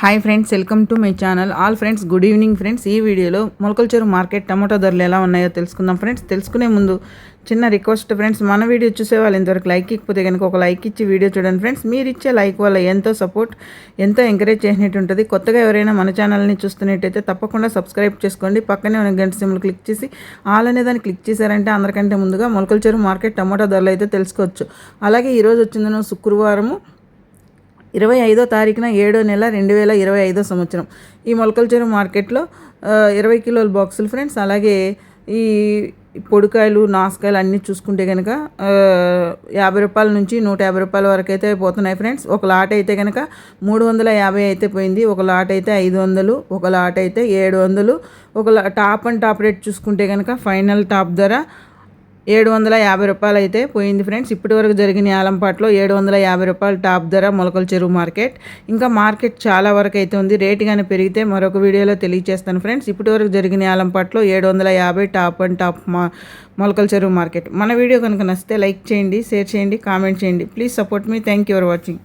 Hi friends welcome to my channel all friends good evening friends ఈ వీడియోలో Molakalcheru market tomato ధరలు ఎలా ఉన్నాయో తెలుసుకుందాం ఫ్రెండ్స్ తెలుసుకునే ముందు చిన్న రిక్వెస్ట్ ఫ్రెండ్స్ మన వీడియో చూసే వాళ్ళు ఇంతవరకు లైక్ ఇకపోతే కనుక ఒక లైక్ ఇచ్చి వీడియో చూడండి ఫ్రెండ్స్ మీరు ఇచ్చే లైక్ వల్ల ఎంతో సపోర్ట్ ఎంతో ఎంకరేజ్ చేసినట్టు ఉంటుంది. కొత్తగా ఎవరైనా మన ఛానల్ని చూస్తున్నట్టయితే తప్పకుండా సబ్స్క్రైబ్ చేసుకోండి. పక్కనే ఉన్న గంట సిమ్లు క్లిక్ చేసి ఆల్ అనే దాన్ని క్లిక్ చేశారంటే అందరికంటే ముందుగా మొలకల్చెరు మార్కెట్ టమాటో ధరలు అయితే తెలుసుకోవచ్చు. అలాగే ఈరోజు వచ్చిందను శుక్రవారము ఇరవై ఐదో తారీఖున ఏడో నెల రెండు వేల ఇరవై ఐదో సంవత్సరం. ఈ మొలకల చెరువు మార్కెట్లో ఇరవై కిలోల బాక్సులు ఫ్రెండ్స్ అలాగే ఈ పొడికాయలు నాసుకాయలు అన్నీ చూసుకుంటే కనుక యాభై రూపాయల నుంచి నూట యాభై రూపాయల వరకు అయితే పోతున్నాయి ఫ్రెండ్స్. ఒక లాట్ అయితే కనుక మూడు వందల యాభై అయితే పోయింది. ఒక లాట్ అయితే ఐదు వందలు ఒక లాట్ అయితే ఏడు వందలు. ఒక టాప్ అండ్ టాప్ రేట్ చూసుకుంటే కనుక ఫైనల్ టాప్ ధర ఏడు వందల యాభై రూపాయలు అయితే పోయింది ఫ్రెండ్స్. ఇప్పటి వరకు జరిగిన ఆలంపాట్లో ఏడు వందల యాభై రూపాయలు టాప్ ధర మొలకల చెరువు మార్కెట్. ఇంకా మార్కెట్ చాలా వరకు అయితే ఉంది. రేటు కానీ పెరిగితే మరొక వీడియోలో తెలియజేస్తాను ఫ్రెండ్స్. ఇప్పటి వరకు జరిగిన ఆలంపాట్లో ఏడు వందల యాభై టాప్ అండ్ టాప్ మా మొలకల చెరువు మార్కెట్. మన వీడియో కనుక నచ్చితే లైక్ చేయండి షేర్ చేయండి కామెంట్ చేయండి. Please support me. Thank you for watching.